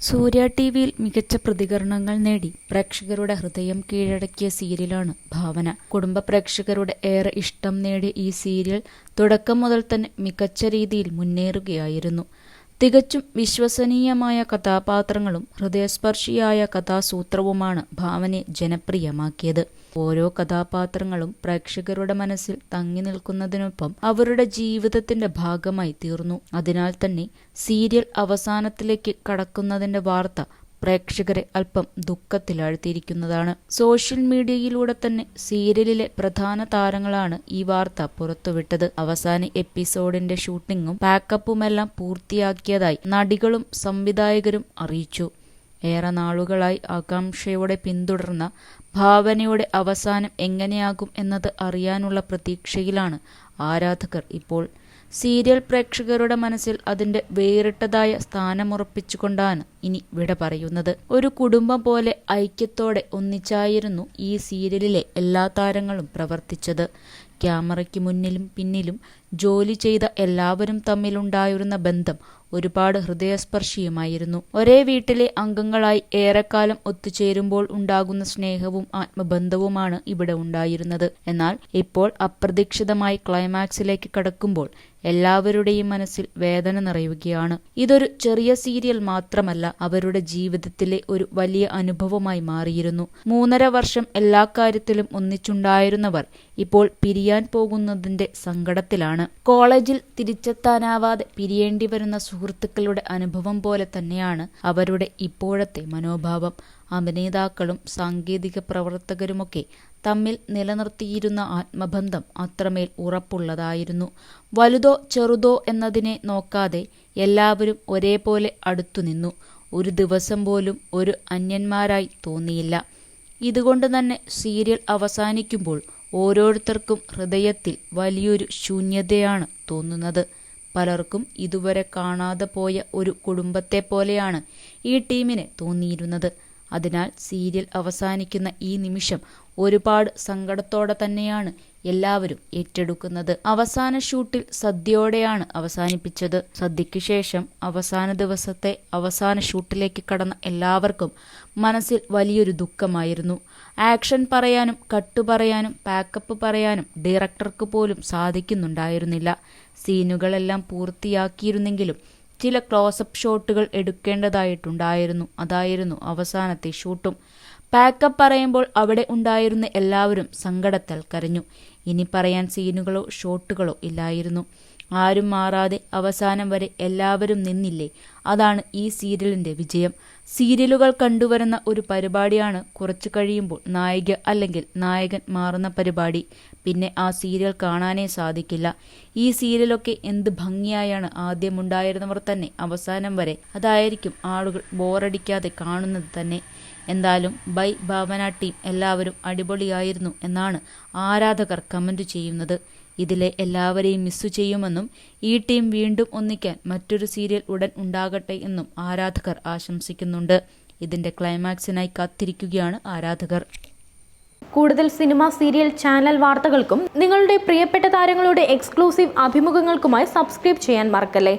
സൂര്യ T വിയിൽ മികച്ച പ്രതികരണങ്ങൾ നേടി. പ്രേക്ഷകരുടെ ഹൃദയം കീഴടക്കിയ സീരിയലാണ് ഭാവന. കുടുംബ പ്രേക്ഷകരുടെ ഏറെ ഇഷ്ടം നേടിയ ഈ സീരിയൽ തുടക്കം മുതൽ തന്നെ മികച്ച രീതിയിൽ മുന്നേറുകയായിരുന്നു. തികച്ചും വിശ്വസനീയമായ കഥാപാത്രങ്ങളും ഹൃദയസ്പർശിയായ കഥാസൂത്രവുമാണ് ഭാവനയെ ജനപ്രിയമാക്കിയത്. ഓരോ കഥാപാത്രങ്ങളും പ്രേക്ഷകരുടെ മനസ്സിൽ തങ്ങി നിൽക്കുന്നതിനൊപ്പം അവരുടെ ജീവിതത്തിന്റെ ഭാഗമായി തീർന്നു. അതിനാൽ തന്നെ സീരിയൽ അവസാനത്തിലേക്ക് കടക്കുന്നതിന്റെ വാർത്ത പ്രേക്ഷകരെ അല്പം ദുഃഖത്തിലാഴ്ത്തിയിരിക്കുന്നതാണ്. സോഷ്യൽ മീഡിയയിലൂടെ തന്നെ സീരിയലിലെ പ്രധാന താരങ്ങളാണ് ഈ വാർത്ത പുറത്തുവിട്ടത്. അവസാന എപ്പിസോഡിന്റെ ഷൂട്ടിങ്ങും പാക്കപ്പുമെല്ലാം പൂർത്തിയാക്കിയതായി നടികളും സംവിധായകരും അറിയിച്ചു. ഏറെ നാളുകളായി ആകാംക്ഷയോടെ പിന്തുടർന്ന ഭാവനയുടെ അവസാനം എങ്ങനെയാകും എന്നത് അറിയാനുള്ള പ്രതീക്ഷയിലാണ് ആരാധകർ ഇപ്പോൾ. സീരിയൽ പ്രേക്ഷകരുടെ മനസ്സിൽ അതിന്റെ വേറിട്ടതായ സ്ഥാനമുറപ്പിച്ചുകൊണ്ടാണ് ഇനി വിട പറയുന്നത്. ഒരു കുടുംബം പോലെ ഐക്യത്തോടെ ഒന്നിച്ചായിരുന്നു ഈ സീരിയലിലെ എല്ലാ താരങ്ങളും പ്രവർത്തിച്ചത്. ക്യാമറയ്ക്ക് മുന്നിലും പിന്നിലും ജോലി ചെയ്ത എല്ലാവരും തമ്മിലുണ്ടായിരുന്ന ബന്ധം ഒരുപാട് ഹൃദയസ്പർശിയുമായിരുന്നു. ഒരേ വീട്ടിലെ അംഗങ്ങളായി ഏറെക്കാലം ഒത്തുചേരുമ്പോൾ ഉണ്ടാകുന്ന സ്നേഹവും ആത്മബന്ധവുമാണ് ഇവിടെ ഉണ്ടായിരുന്നത്. എന്നാൽ ഇപ്പോൾ അപ്രതീക്ഷിതമായി ക്ലൈമാക്സിലേക്ക് കടക്കുമ്പോൾ എല്ലാവരുടെയും മനസ്സിൽ വേദന നിറയുകയാണ്. ഇതൊരു ചെറിയ സീരിയൽ മാത്രമല്ല അവരുടെ ജീവിതത്തിലെ ഒരു വലിയ അനുഭവമായി മാറിയിരുന്നു. മൂന്നര വർഷം എല്ലാ കാര്യത്തിലും ഒന്നിച്ചുണ്ടായിരുന്നവർ ഇപ്പോൾ പിരിയാൻ പോകുന്നതിന്റെ സങ്കടത്തിലാണ്. കോളേജിൽ തിരിച്ചെത്താനാവാതെ പിരിയേണ്ടി വരുന്ന സുഹൃത്തുക്കളുടെ അനുഭവം പോലെ തന്നെയാണ് അവരുടെ ഇപ്പോഴത്തെ മനോഭാവം. അഭിനേതാക്കളും സാങ്കേതിക പ്രവർത്തകരുമൊക്കെ തമ്മിൽ നിലനിർത്തിയിരുന്ന ആത്മബന്ധം അത്രമേൽ ഉറപ്പുള്ളതായിരുന്നു. വലുതോ ചെറുതോ എന്നതിനെ നോക്കാതെ എല്ലാവരും ഒരേപോലെ അടുത്തുനിന്നു ഒരു ദിവസം പോലും ഒരു അന്യന്മാരായി തോന്നിയില്ല. ഇതുകൊണ്ട് തന്നെ സീരിയൽ അവസാനിക്കുമ്പോൾ ഓരോരുത്തർക്കും ഹൃദയത്തിൽ വലിയൊരു ശൂന്യതയാണ് തോന്നുന്നത്. പലർക്കും ഇതുവരെ കാണാതെ പോയ ഒരു കുടുംബത്തെ പോലെയാണ് ഈ ടീമിന് തോന്നിയിരുന്നത്. അതിനാൽ സീരിയൽ അവസാനിക്കുന്ന ഈ നിമിഷം ഒരുപാട് സങ്കടത്തോടെ തന്നെയാണ് എല്ലാവരും ഏറ്റെടുക്കുന്നത്. അവസാന ഷൂട്ടിൽ സദ്യയോടെയാണ് അവസാനിപ്പിച്ചത്. സദ്യയ്ക്ക് ശേഷം അവസാന ദിവസത്തെ അവസാന ഷൂട്ടിലേക്ക് കടന്ന എല്ലാവർക്കും മനസ്സിൽ വലിയൊരു ദുഃഖമായിരുന്നു. ആക്ഷൻ പറയാനും കട്ട് പറയാനും പാക്കപ്പ് പറയാനും ഡയറക്ടർക്ക് പോലും സാധിക്കുന്നുണ്ടായിരുന്നില്ല. സീനുകളെല്ലാം പൂർത്തിയാക്കിയിരുന്നെങ്കിലും ചില ക്ലോസപ്പ് ഷോട്ടുകൾ എടുക്കേണ്ടതായിട്ടുണ്ടായിരുന്നു. അതായിരുന്നു അവസാനത്തെ ഷൂട്ടും. പാക്കപ്പ് പറയുമ്പോൾ അവിടെ ഉണ്ടായിരുന്ന എല്ലാവരും സങ്കടത്താൽ കരഞ്ഞു. ഇനി പറയാൻ സീനുകളോ ഷോട്ടുകളോ ഇല്ലായിരുന്നു. ആരും മാറാതെ അവസാനം വരെ എല്ലാവരും നിന്നില്ലേ? അതാണ് ഈ സീരിയലിന്റെ വിജയം. സീരിയലുകൾ കണ്ടുവരുന്ന ഒരു പരിപാടിയാണ് കുറച്ചു കഴിയുമ്പോൾ നായിക അല്ലെങ്കിൽ നായകൻ മാറുന്ന പരിപാടി. പിന്നെ ആ സീരിയൽ കാണാനേ സാധിക്കില്ല. ഈ സീരിയലൊക്കെ എന്ത് ഭംഗിയായാണ് ആദ്യമുണ്ടായിരുന്നവർ തന്നെ അവസാനം വരെ. അതായിരിക്കും ആളുകൾ ബോറടിക്കാതെ കാണുന്നത് തന്നെ. എന്തായാലും ബൈ ഭാവന ടീം എല്ലാവരും അടിപൊളിയായിരുന്നു എന്നാണ് ആരാധകർ കമന്റ് ചെയ്യുന്നത്. ഇതിലെ എല്ലാവരെയും മിസ്സു ചെയ്യുമെന്നും ഈ ടീം വീണ്ടും ഒന്നിക്കാൻ മറ്റൊരു സീരിയൽ ഉടൻ ഉണ്ടാകട്ടെ എന്നും ആരാധകർ ആശംസിക്കുന്നുണ്ട്. ഇതിന്റെ ക്ലൈമാക്സിനായി കാത്തിരിക്കുകയാണ് ആരാധകർ. കൂടുതൽ സിനിമ സീരിയൽ ചാനൽ വാർത്തകൾക്കും നിങ്ങളുടെ പ്രിയപ്പെട്ട താരങ്ങളുടെ എക്സ്ക്ലൂസീവ് അഭിമുഖങ്ങൾക്കുമായി സബ്സ്ക്രൈബ് ചെയ്യാൻ മറക്കല്ലേ?